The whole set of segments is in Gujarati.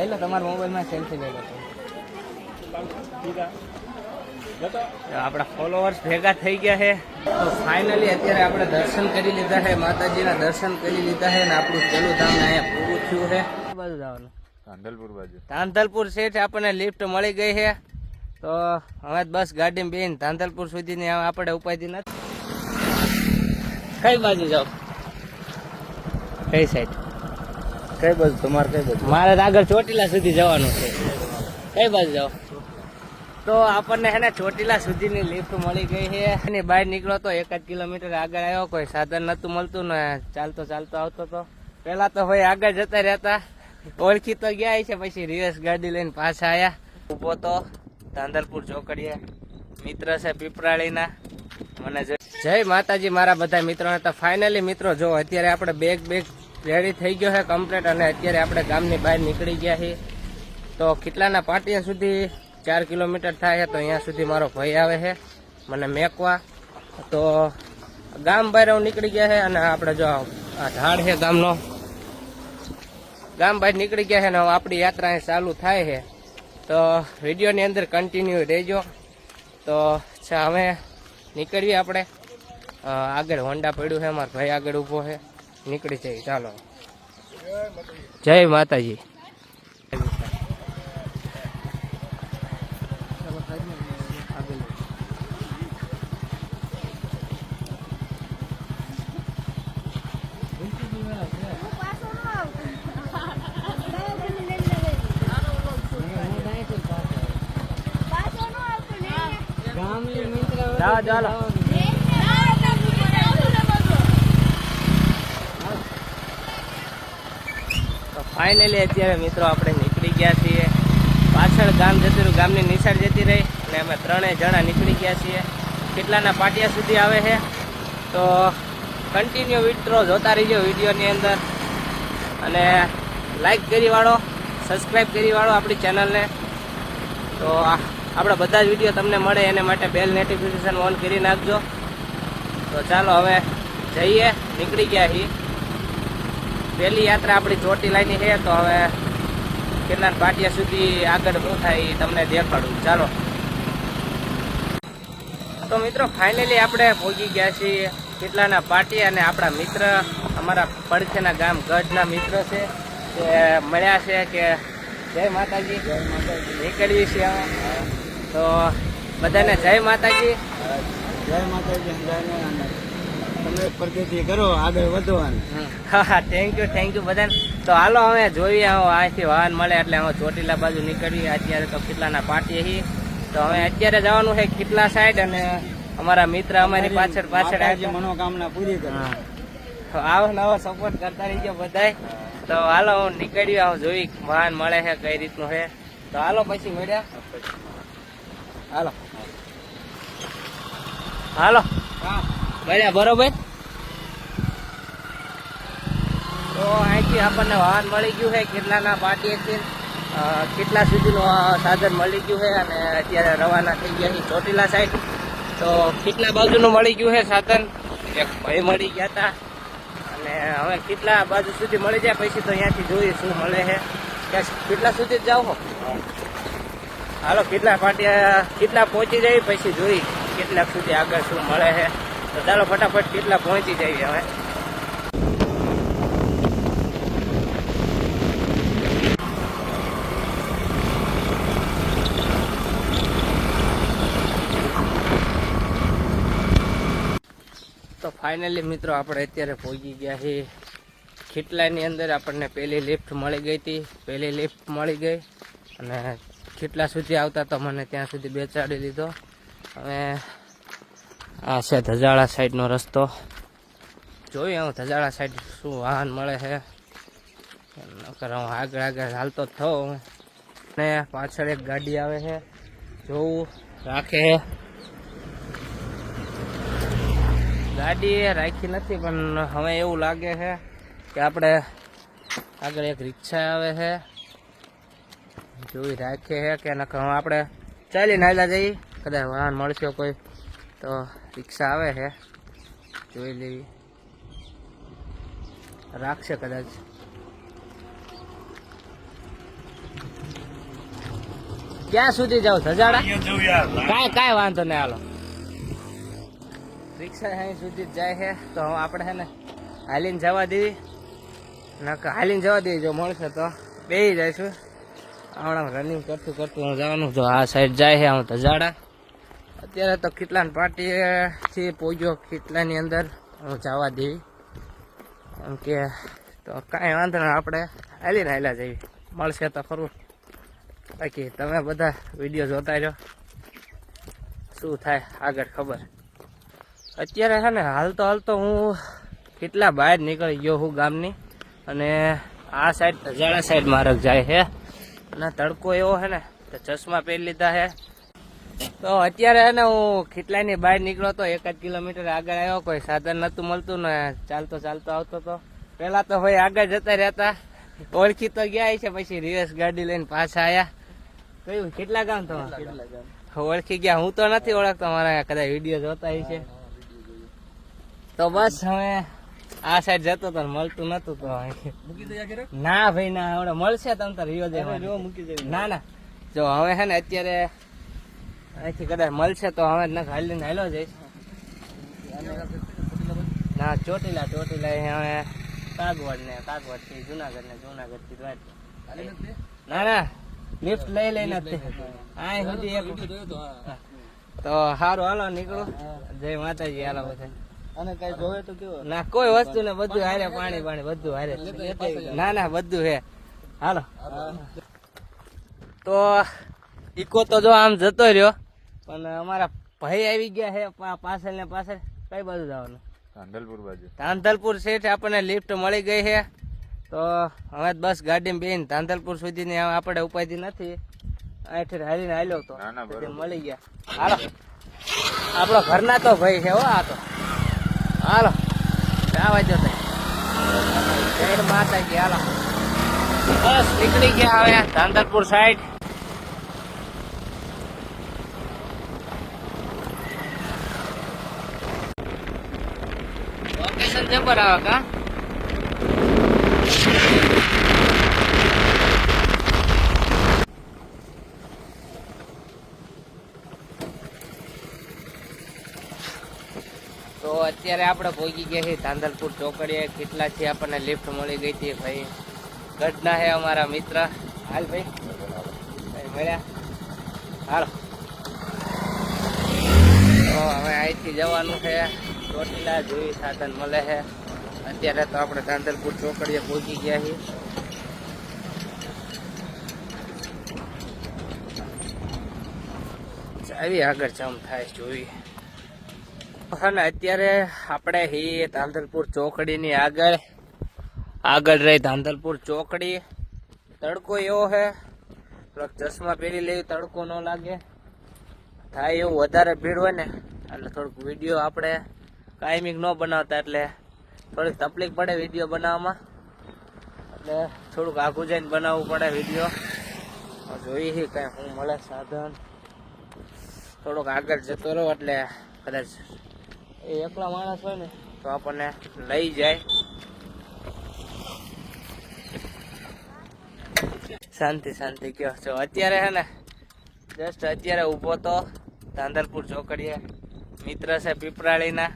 લઈ લો તમારા મોબાઈલમાં સેલ્ફી લઈ લો આપણા ફોલોવર્સ ભેગા થઈ ગયા છે. તો ફાઇનલી અત્યારે આપણે દર્શન કરી લીધા છે માતાજીના દર્શન કરી લીધા છે અને આપણું પેલું ધામ અહીંયા પૂરું થયું છે. બાજુ જવાનું. કાંડલપુર બાજુ. ધાંધલપુર શેઠ આપણને લિફ્ટ મળી ગઈ છે. તો હવે બસ ગાડીમાં બેન ધાંધલપુર સુધીની આપણે ઉપાધિ નથી. કઈ બાજુ જાવ કઈ સાઈડ કઈ બાજુ? તમારે કઈ બાજુ? મારે તો આગળ ચોટીલા સુધી જવાનું છે. કઈ બાજુ જાવ તો આપણને હે ને ચોટીલા સુધીની લિફ્ટ મળી ગઈ છે. એની બહાર નીકળો તો એક જ કિલોમીટર આગળ આવ્યો. કોઈ સાધન નતું મળતું ને ચાલતો ચાલતો આવતો તો. પેલા તો ભાઈ આગળ જતા રહેતા. ઓળખી તો ગયા છે પછી રિવર્સ ગાડી લઈને પાછા આવ્યા ઊભો તો ધાંધલપુર ચોકડીએ. મિત્ર છે પીપરાળીના મને જય માતાજી મારા બધા મિત્રોને તો ફાઇનલી મિત્રો જો અત્યારે આપણે બેગ બેગ રેડી થઈ ગયો છે કમ્પ્લીટ અને અત્યારે આપણે ગામની બહાર નીકળી ગયા છીએ. તો કેટલાના પાટિયા સુધી ચાર કિલોમીટર થાય છે, તો અહીંયા સુધી મારો ભાઈ આવે છે, મને મેકવા. તો ગામ બહાર હું નીકળી ગયા છે અને આપણે જો આ ઢાળ છે ગામનો. ગામ બહાર નીકળી ગયા છે ને આપણી યાત્રા અહીં ચાલુ થાય છે. તો વિડીયોની અંદર કન્ટિન્યુ રહેજો. તો હવે નીકળીએ આપણે. આગળ હોન્ડા પડ્યું છે, મારો ભાઈ આગળ ઊભો છે. નીકળી જઈએ ચાલો. જય માતાજી. ચાલો ચાલો તો ફાઇનલી અત્યારે મિત્રો આપણે નીકળી ગયા છીએ. પાછળ ગામ જતી રહ્યું ગામની નિશાળ જતી રહી અને અમે ત્રણેય જણા નીકળી ગયા છીએ. કેટલાના પાટિયા સુધી આવે છે? તો કન્ટિન્યુ મિત્રો જોતા રહીજો વિડીયોની અંદર. અને લાઈક કરી વાળો સબસ્ક્રાઈબ કરી વાળો આપણી ચેનલને તો આપણા બધા જ વીડિયો તમને મળે એને માટે બેલ નોટિફિકેશન ઓન કરી નાખજો. તો ચાલો હવે જઈએ, નીકળી ગયા છીએ. પહેલી યાત્રા આપણી ચોટીલાની છે તો હવે કેટલા પાટિયા સુધી આગળ શું થાય એ તમને દેખાડું. ચાલો. તો મિત્રો ફાઇનલી આપણે પહોંચી ગયા છીએ કેટલાના પાટિયા અને આપણા મિત્ર. અમારા પડખેના ગામ ગઢના મિત્ર છે તે મળ્યા છે કે જય માતાજી. જય માતાજી. નીકળવી છે તો બધાને જય માતાજી. જય માતાજી તમે પ્રગતિ કરો આગળ વધવાનું. હા હા થેન્ક યુ થેન્ક યુ બધાને. તો હાલો હવે જોઈએ અહીંથી વાહન મળે એટલે હવે ચોટીલા બાજુ નીકળીએ. અત્યારે તો કેટલાના પાટીએ છીએ. તો હવે અત્યારે જવાનું છે કેટલા સાઈડ અને અમારા મિત્ર અમારી પાછળ પાછળ માતાજી મનોકામના પૂરી કરે. હા. તો આવો નવો સપોર્ટ કરતા રહીજો બધાય. તો હાલો હું નીકળ્યો હું જોઈ વાહન મળે છે કઈ રીતનું છે. તો હાલો પછી મળ્યા. હાલો. હાલો. મળ્યા બરોબર? તો અહીંથી આપણને વાહન મળી ગયું છે, કેટલાના પાટીએથી કેટલા સુધીનું સાધન મળી ગયું છે અને અત્યારે રવાના થઈ ગયા છે ચોટીલા સાઈડ. તો કેટલા બાજુનું મળી ગયું છે સાધન? એક ભાઈ મળી ગયા હતા. અને હવે કેટલા બાજુ સુધી મળી જાય પછી તો અહીંયાથી જોઈએ શું મળે છે. ત્યાં કેટલા સુધી જ જાવ છો હાલો, કેટલા પાટિયા કેટલા પહોંચી જાય પછી જોઈ કેટલાક સુધી આગળ શું મળે છે. તો ચાલો ફટાફટ કેટલા પહોંચી જઈએ હવે. તો ફાઇનલી મિત્રો આપણે અત્યારે પહોંચી ગયા છીએ ખીટલાની અંદર આપણને પહેલી લિફ્ટ મળી ગઈ હતી. પહેલી લિફ્ટ મળી ગઈ અને ખીટલા સુધી આવતા તો મને ત્યાં સુધી બેસાડી લીધો હવે આ છે ધજાળા સાઈડનો રસ્તો. જોઈએ હું ધજાળા સાઈડ શું વાહન મળે છે? નકર હું આગળ આગળ હાલતો જ થયો ને પાછળ એક ગાડી આવે છે, જોવું, રાખે છે. ગાડી રાખી નથી, પણ હવે એવું લાગે છે કે આપણે આગળ એક રિક્ષા આવે છે. જોઈ રાખે છે કે નકર આપણે ચાલીને આવેલા જઈએ. કદાચ વાહન મળશે કોઈ. તો રિક્ષા આવે છે. જોઈ લેવી. રાખશે કદાચ. ક્યાં સુધી જાવ ધજાડા કાંઈ કાંઈ વાંધો નહીં હાલો. રિક્ષા અહીં સુધી જ જાય છે. તો હવે આપણે છે ને હાલીને જવા દેવી. નકર હાલીને જવા દેવી જો મળશે તો. બે જઈશું. હમણાં રનિંગ કરતું કરતું હું જવાનું. તો આ સાઈડ જાય છે હું ધજાડા. અત્યારે તો કેટલા પાર્ટી થી પહોંચ્યો કેટલાની અંદર હું જવા દેવી એમ કે તો કાંઈ વાંધો નહીં, આપણે હાલીને હાલ્યા જઈએ. મળશે તો ખરું. બાકી તમે બધા વીડિયો જોતા રહ્યો શું થાય આગળ ખબર. અત્યારે છે ને હાલતો હાલતો હું કેટલા બહાર નીકળી ગયો હું ગામની. અને આ સાઈડ ધજાડા સાઈડ માર્ગ જાય છે અને તડકો એવો છે ને, તો ચશ્મા પહેરી લીધા છે તો અત્યારે ને હું ખીટલાની બહાર નીકળ્યો તો એક જ કિલોમીટર આગળ આવ્યો કોઈ સાધન નતું મળતું ને ચાલતો ચાલતો આવતો તો. પેલા તો ભાઈ આગળ જતા રહેતા. ઓળખી તો ગયા છે પછી રિવર્સ ગાડી લઈને પાછા આયા. કયું? કેટલા ગામ તમારા? ઓળખી ગયા. હું તો નથી ઓળખતો મારા કદાચ વીડિયો જોતા છે તો બસ હવે આ સાઈડ જતો તો મળતું નતું તો ના ભાઈ ના હમણાં મળશે તમ તો રિયો ના ના. જો હવે છે ને અત્યારે અહીંથી કદાચ મળશે તો હવે ન હાલીને હાલો જઈશ. ના ચોટીલા ચોટીલા હવે કાગવડ ને કાગવડથી જુનાગઢ ને જુનાગઢથી દ્વારકા ના ના લિફ્ટ લઈ લઈને નથી આય સુધી એક તો સારું હાલો નીકળો. જય માતાજી હાલો બધા અને કઈ જોવે તો કેવો? ના કોઈ વસ્તુ ને બધું હારે પાણી પાણી બધું હારે. ના ના બધું હે. હાલો. તો ઈકો તો જો આમ જતો રહ્યો. પણ અમારા ભાઈ આવી ગયા છે પાછળ ને પાછળ. કઈ બાજુ જવાનું? કાંડલપુર બાજુ. તાંધલપુર સેઠ આપણને લિફ્ટ મળી ગઈ છે. તો હવે બસ ગાડીમાં બેન તાંધલપુર સુધીની આપણે ઉપાધિ નથી. અહીંથી હાલીને હાલ્યો તો. મળી ગયા. હાલો. આપણો ઘરના તો ભાઈ છે હો આ તો. હાલો. આવા જો જય માતાજી હાલો. બસ નીકળી ગયા હવે ધાંધલપુર સાઈડ જબર આવે કા તો અત્યારે આપણે ભોગી ગયા છીએ ધાંધલપુર ચોકડીએ. કેટલાથી આપણને લિફ્ટ મળી ગઈ હતી ભાઈ? ગઢના હે અમારા મિત્ર. હાલ ભાઈ, મળ્યા. હાલો. તો હવે અહીંથી જવાનું છે. ચોટીલા જેવી સાધન મળે છે. અત્યારે તો આપણે તાંદલપુર ચોકડીએ પહોંચી ગયા છીએ. આવી આગળ જમ થાય જોઈ. અને અત્યારે આપણે હી ધાંધલપુર ચોકડીની આગળ. આગળ રહી ધાંધલપુર ચોકડી. તડકો એવો છે. થોડોક ચશ્મા પહેરી લેવી, તડકો ન લાગે. થાય એવું વધારે ભીડ હોય ને એટલે થોડુંક વીડિયો આપણે કાયમિક ન બનાવતા એટલે થોડીક તકલીફ પડે વીડિયો બનાવવામાં. એટલે થોડુંક આઘું જઈને બનાવવું પડે વીડિયો જોઈએ છે હું મળે સાધન. થોડોક આગળ જતો રહો એટલે કદાચ એ એકલા માણસ હોય ને તો આપણને લઈ જાય. શાંતિ શાંતિ, કયો. છો અત્યારે હે ને જસ્ટ અત્યારે ઊભો તો, ધાંધલપુર ચોકડીએ મિત્ર છે પીપરાળીના.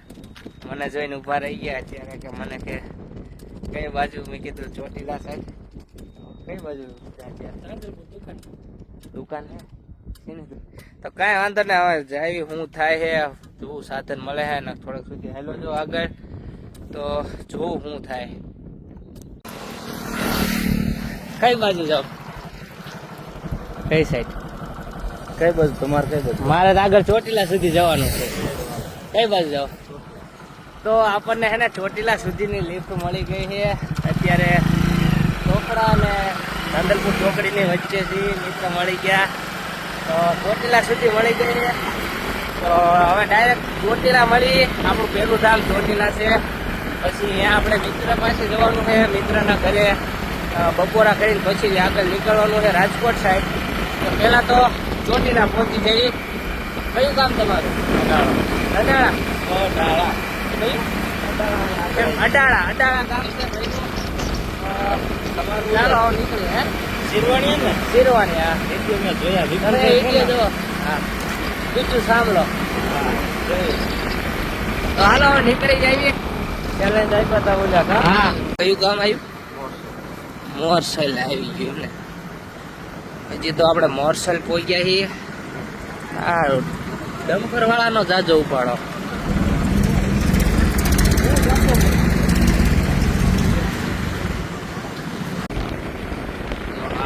મને જોઈને ઊભા રહી ગયા અત્યારે કે મને કે કઈ બાજુ? મેં કીધું ચોટીલા સાહેબ કઈ બાજુ દુકાન હે? તો કાંઈ વાંધો ને હવે જાય શું થાય હે જોવું સાધન મળે હે ને થોડોક સુધી. હેલો જો આગળ તો જોવું શું થાય. કઈ બાજુ જાવ કઈ સાઈડ? કઈ બાજુ? તમારે કઈ બાજુ? મારે આગળ ચોટીલા સુધી જવાનું છે. કઈ બાજુ જાવ તો આપણને હે ને ચોટીલા સુધીની લિફ્ટ મળી ગઈ છે. અત્યારે ચોકડા અને ધંધલપુર ચોકડીની વચ્ચેથી લિફ્ટ મળી ગયા. તો ચોટીલા સુધી મળી ગઈ છે. તો હવે ડાયરેક્ટ ચોટીલા મળી. આપણું પહેલું ધામ ચોટીલા છે. પછી અહીંયા આપણે મિત્ર પાસે જવાનું છે. મિત્રના ઘરે બપોરા કરીને પછી આગળ નીકળવાનું છે રાજકોટ સાઈડ તો પહેલાં તો ચોટીલા પહોંચી જઈ કયું કામ તમારું? અડાળા અડાળા એમ, અડાળા અડાળા ગામ છે ભાઈનું. ચાલો હવે હે? શિરવાણી ને? શિરવાની હા. એટલે મેં જોયા અરે એટલે જો હા. બીજું સાંભળો. તો હાલો નીકળી જઈએ ચેલેન્જ આપ્યા હતા ઓલા હા. કયું ગામ આવ્યું મોરસલ આવી ગયું ને. હજી તો આપણે મોરસલ પહોંચ્યા છીએ. સારું ડમ્પર વાળાનો જાજો ઉપાડો.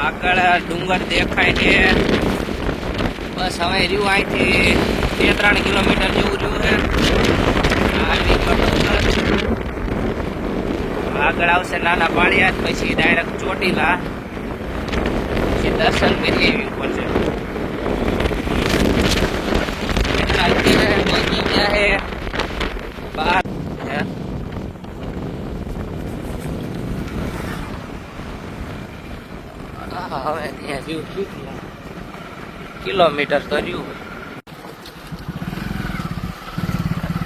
આગળ ડુંગર દેખાય છે. બસ હવે રહ્યું અહીંથી બે ત્રણ કિલોમીટર જેવું રહ્યું છે. આગળ આવશે નાના પાળિયા પછી ડાયરેક્ટ ચોટીલા. પછી દર્શન કરી એવી છે અત્યારે ગયા હે હા, હવે ત્યાં રહ્યું કેટલું? કિલોમીટર તો રહ્યું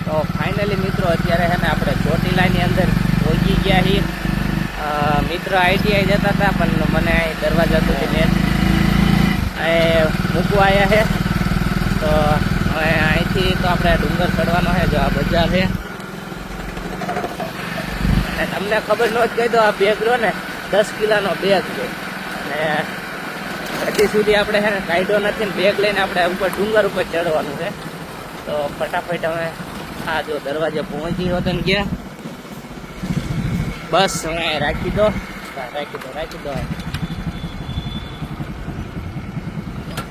તો ફાઇનલી મિત્રો અત્યારે છે ને આપણે ચોટીલાની અંદર પહોંચી ગયા છીએ. મિત્રો આઈટીઆઈ જતા હતા પણ મને દરવાજા સુધી નેટ અહીં મૂકવા આવ્યા છે. તો હવે અહીંથી તો આપણે ડુંગર ચડવાનો છે જો આ બજાર છે. અને તમને ખબર ન જ કહી દો આ બેગ રહ્યો ને દસ કિલાનો બેગ છે. અને હજી સુધી આપણે છે ને કાઢ્યો નથી ને બેગ લઈને આપણે ઉપર ડુંગર ઉપર ચડવાનું છે. તો ફટાફટ અમે આ જો દરવાજે પહોંચી હોત ને ગયા. બસ હવે રાખી દો. રાખી દો રાખી દો.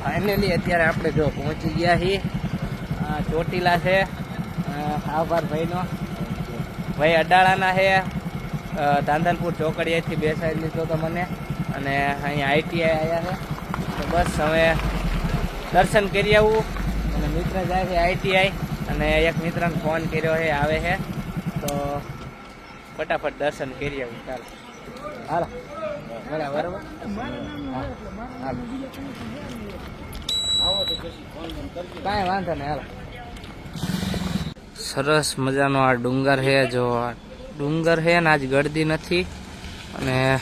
ફાઇનલી અત્યારે આપણે જો પહોંચી ગયા છીએ. ચોટીલા છે. આભાર ભાઈનો. ભાઈ અડાળાના છે. ધાંધનપુર ચોકડીએથી બેસાડી લીધો તો મને. અને અહીંયા આઈટીઆઈ આવ્યા છે. તો બસ હવે દર્શન કરી આવું. અને મિત્ર જાય છે આઈટીઆઈ. અને એક મિત્રને ફોન કર્યો છે, આવે છે. તો ફટાફટ દર્શન કરી આવું. ચાલો. હાલો. બરાબર? કાંઈ વાંધો નહીં, હાલો. સરસ મજાનો આ ડુંગર છે, જો ડુંગર છે ને આજ ગળદી નથી. અને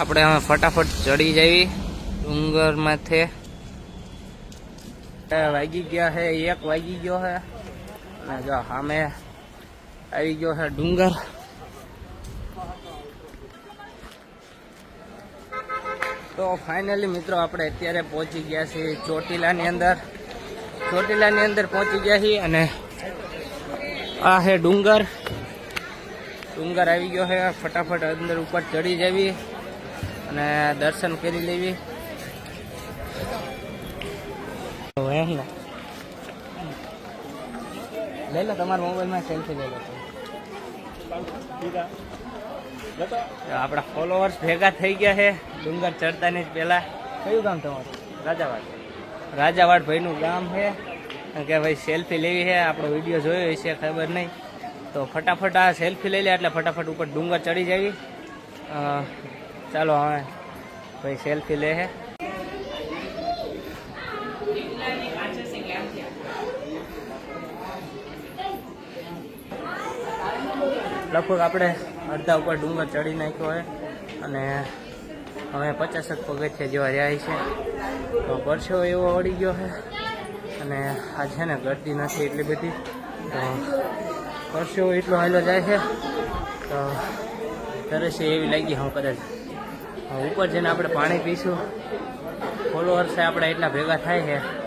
આપણે હવે ફટાફટ ચડી જવી. ડુંગર માથે વાગી ગયા છે એક વાગી ગયો છે અને જો સામે આવી ગયો છે ડુંગર. તો ફાઇનલી મિત્રો આપણે અત્યારે પહોંચી ગયા છીએ ચોટીલાની અંદર. ચોટીલાની અંદર પહોંચી ગયા છીએ અને આ છે ડુંગર. ડુંગર આવી ગયો છે ફટાફટ અંદર ઉપર ચડી જવી. અને દર્શન કરી લેવી. લઈ લો તમારા મોબાઈલમાં સેલ્ફી લઈ લો આપણા ફોલોઅર્સ ભેગા થઈ ગયા છે. ડુંગર ચડતાની જ પહેલાં. કયું ગામ તમારું? રાજાવાડ. રાજાવાડ ભાઈનું ગામ છે. કે ભાઈ સેલ્ફી લેવી છે. આપણો વીડિયો જોયો હશે ખબર નહીં. તો ફટાફટ આ સેલ્ફી લઈ લે એટલે ફટાફટ ઉપર ડુંગર ચડી અ, ચાલો હવે ભાઈ સેલ્ફી લે હે. લગભગ આપણે અડધા ઉપર ડુંગર ચડી નાખ્યો હોય અને હવે પચાસક પગથિયા જેવા રહ્યા છે. તો પરસેવો એવો વળી ગયો છે અને આ છે ને ગળતી નથી એટલી બધી. તો પરસેવો એટલો હાલો જાય છે. તો તરસે એવી લાગી હું કદાચ ઉપર જઈને આપણે પાણી પીશું. ફોલોઅર્સ આપણે એટલા ભેગા થાય છે.